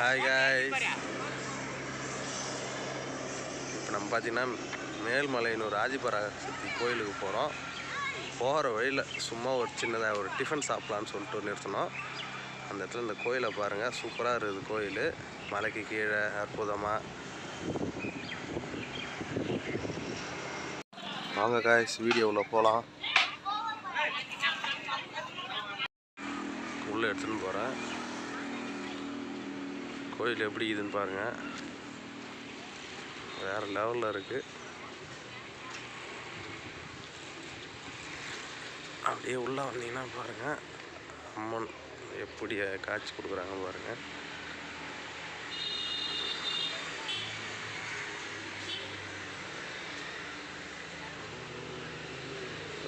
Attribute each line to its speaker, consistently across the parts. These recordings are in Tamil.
Speaker 1: ஹாய் காய்ஸ் இப்போ நம்ம பார்த்தீங்கன்னா மேல்மலையனூர் ஆதிபராசக்தி கோயிலுக்கு போகிறோம். போகிற வழியில் சும்மா ஒரு சின்னதாக ஒரு டிஃபன் சாப்பிட்லான்னு சொல்லிட்டு நிறுத்தினோம் அந்த இடத்துல இந்த கோயிலை பாருங்கள். சூப்பராக இருக்குது கோயில். மலைக்கு கீழே அற்புதமாக. வாங்க காய்ஸ் வீடியோவில் போகலாம். உள்ளே எடுத்துன்னு போகிறேன். கோயில் எப்படி இதுன்னு பாருங்கள் வேறு லெவலில் இருக்குது அப்படியே உள்ளே வந்தீங்கன்னா பாருங்கள் அம்மன் எப்படி காட்சி கொடுக்குறாங்க பாருங்கள்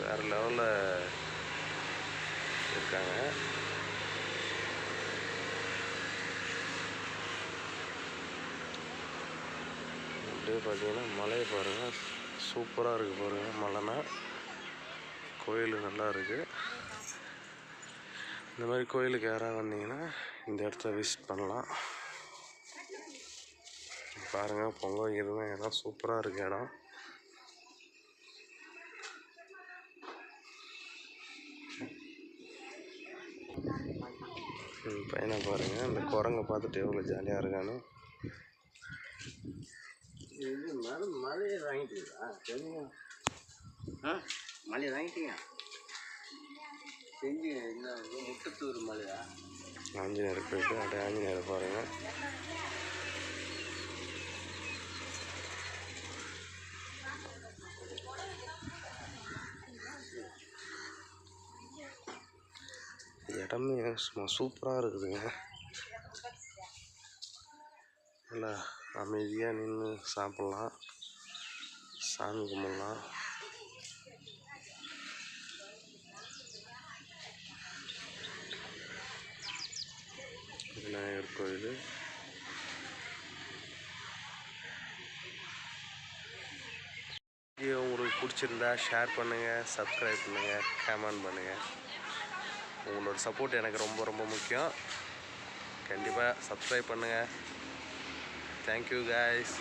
Speaker 1: வேறு லெவலில் இருக்காங்க. அப்படியே பார்த்தீங்கன்னா மலையை பாருங்கள் சூப்பராக இருக்குது பாருங்கள் மலைனா கோயில் நல்லா இருக்குது இந்த மாதிரி கோயிலுக்கு யாராவது வந்தீங்கன்னா இந்த இடத்த விசிட் பண்ணலாம். பாருங்கள் பொங்கல் வைக்கிறது இடம் சூப்பராக இருக்குது இடம். பையனை பாருங்கள் இந்த குரங்கை பார்த்துட்டு எவ்வளோ ஜாலியாக இருக்கான்னு.
Speaker 2: இது வாங்கிட்டீங்களா? தெரியும் ஆ மலையை வாங்கிட்டீங்க செஞ்சு என்ன முட்டத்தூர் மலையா
Speaker 1: ஆஞ்சநேயர் போயிட்டு அப்படியே ஆஞ்சநேயர் பாருங்கள் இடமே சும்மா சூப்பராக இருக்குதுங்க. நல்லா அமைதியாக நின்று சாப்பிட்லாம். சாமி கும்பிடலாம். விநாயகர் கோயில். வீடியோ உங்களுக்கு பிடிச்சிருந்தா ஷேர் பண்ணுங்கள் சப்ஸ்கிரைப் பண்ணுங்கள் கமெண்ட் பண்ணுங்கள் உங்களோட சப்போர்ட் எனக்கு ரொம்ப ரொம்ப முக்கியம். கண்டிப்பாக சப்ஸ்கிரைப் பண்ணுங்கள் thank you guys.